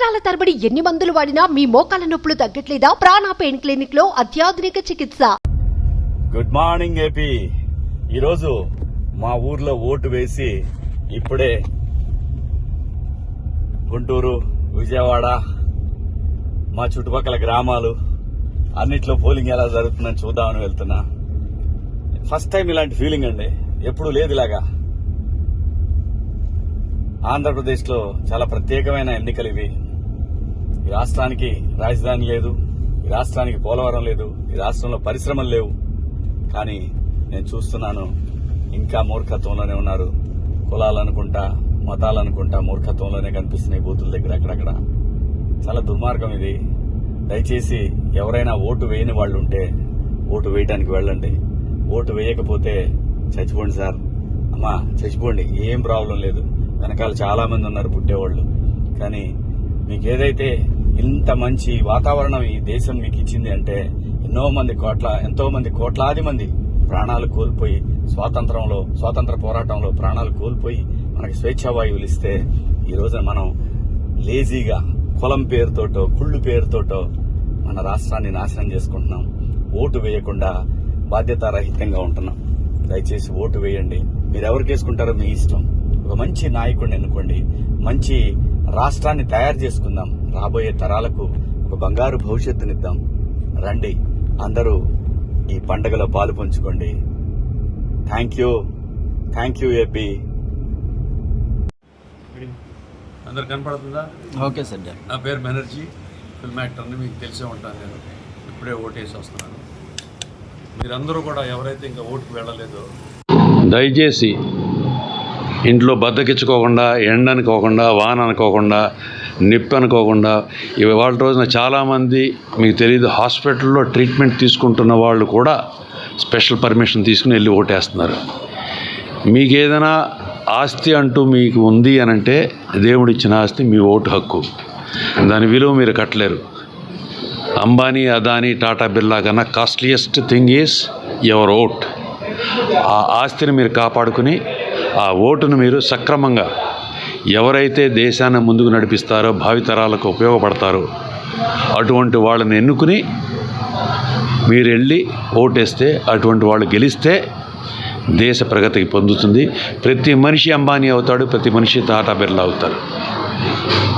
సంవత్సరాల తరబడి ఎన్ని మందులు వాడినా మీ మోకాల నొప్పులు తగ్గట్లేదా? ప్రాణ పెయిన్ క్లినిక్లో అత్యాధునిక చికిత్స. Good morning AP. ఈరోజు మా ఊర్లో ఓటు వేసి ఇప్పుడే గుంటూరు విజయవాడ మా చుట్టుపక్కల గ్రామాలు అన్నిట్లో పోలింగ్ ఎలా జరుగుతుందని చూద్దామని వెళ్తున్నా. ఫస్ట్ టైం ఇలాంటి ఫీలింగ్ అండి. ఎప్పుడు లేదు ఇలాగా. ఆంధ్రప్రదేశ్లో చాలా ప్రత్యేకమైన ఎన్నికలు ఇవి. ఈ రాష్ట్రానికి రాజధాని లేదు ఈ రాష్ట్రానికి పోలవరం లేదు ఈ రాష్ట్రంలో పరిశ్రమలు లేవు. కానీ నేను చూస్తున్నాను ఇంకా మూర్ఖత్వంలోనే ఉన్నారు. కులాలనుకుంటా మతాలనుకుంటా మూర్ఖత్వంలోనే కనిపిస్తున్నాయి బూతుల దగ్గర అక్కడక్కడ. చాలా దుర్మార్గం ఇది. దయచేసి ఎవరైనా ఓటు వేయని వాళ్ళు ఉంటే ఓటు వేయడానికి వెళ్ళండి. ఓటు వేయకపోతే చచ్చిపోండి సార్. అమ్మా చచ్చిపోండి. ఏం ప్రాబ్లం లేదు. వెనకాల చాలామంది ఉన్నారు పుట్టేవాళ్ళు. కానీ మీకు ఏదైతే ఇంత మంచి వాతావరణం ఈ దేశం మీకు ఇచ్చింది అంటే ఎన్నో మంది కోట్ల ఎంతో మంది కోట్లాది మంది ప్రాణాలు కోల్పోయి స్వాతంత్రంలో స్వాతంత్ర పోరాటంలో ప్రాణాలు కోల్పోయి మనకి స్వేచ్ఛావాయువులు ఇస్తే ఈ రోజున మనం లేజీగా కులం పేరుతోటో కుళ్ళు పేరుతోటో మన రాష్ట్రాన్ని నాశనం చేసుకుంటున్నాం. ఓటు వేయకుండా బాధ్యతారహితంగా ఉంటున్నాం. దయచేసి ఓటు వేయండి. మీరు ఎవరికి వేసుకుంటారో మీ ఇష్టం. ఒక మంచి నాయకుడిని ఎన్నుకోండి. మంచి రాష్ట్రాన్ని తయారు చేసుకుందాం. రాబోయే తరాలకు ఒక బంగారు భవిష్యత్తునిద్దాం. రండి అందరూ ఈ పండుగలో పాలు పంచుకోండి. Thank you thank you AP అందరు కనపడుతుందా? ఓకే సార్ నా పేరు బెనర్జీ ఫిల్మ్ యాక్టర్ని మీకు తెలిసే ఉంటాను నేను. ఇప్పుడే ఓటేసి వస్తున్నాను. మీరందరూ కూడా ఎవరైతే ఇంకా ఓటుకు వెళ్ళలేదో దయచేసి ఇంట్లో బద్దకిచ్చుకోకుండా ఎండ అనుకోకుండా వాన అనుకోకుండా నిప్పి అనుకోకుండా ఇవాళ రోజున చాలామంది మీకు తెలియదు హాస్పిటల్లో ట్రీట్మెంట్ తీసుకుంటున్న వాళ్ళు కూడా స్పెషల్ పర్మిషన్ తీసుకుని వెళ్ళి ఓటేస్తున్నారు. మీకు ఏదైనా ఆస్తి అంటూ మీకు ఉంది అని అంటే దేవుడిచ్చిన ఆస్తి మీ ఓటు హక్కు. దాని విలువ మీరు కట్టలేరు. అంబానీ అదానీ టాటా బిర్లా కన్నా costliest thing is your vote. ఆ ఆస్తిని మీరు కాపాడుకుని ఆ ఓటును మీరు సక్రమంగా ఎవరైతే దేశాన్ని ముందుకు నడిపిస్తారో భావితరాలకు ఉపయోగపడతారో అటువంటి వాళ్ళని ఎన్నుకుని మీరు వెళ్ళి ఓటేస్తే అటువంటి వాళ్ళు గెలిస్తే దేశ ప్రగతికి పొందుతుంది. ప్రతి మనిషి అంబానీ అవుతాడు ప్రతి మనిషి టాటా బిర్లా అవుతారు.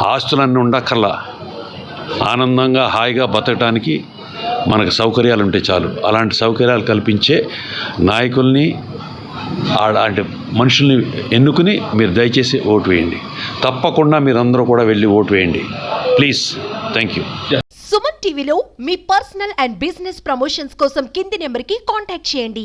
ఆస్తులన్నీ ఉండక్కర్లా. ఆనందంగా హాయిగా బతకడానికి మనకు సౌకర్యాలు ఉంటే చాలు. అలాంటి సౌకర్యాలు కల్పించే నాయకుల్ని అంటే మనుషుల్ని ఎన్నుకుని మీరు దయచేసి ఓటు వేయండి. తప్పకుండా మీరందరూ కూడా వెళ్ళి ఓటు వేయండి. ప్లీజ్ థ్యాంక్ యూ సుమన్ టీవీలో మీ పర్సనల్ అండ్ బిజినెస్ ప్రమోషన్స్ కోసం కింది నెంబర్కి కాంటాక్ట్ చేయండి.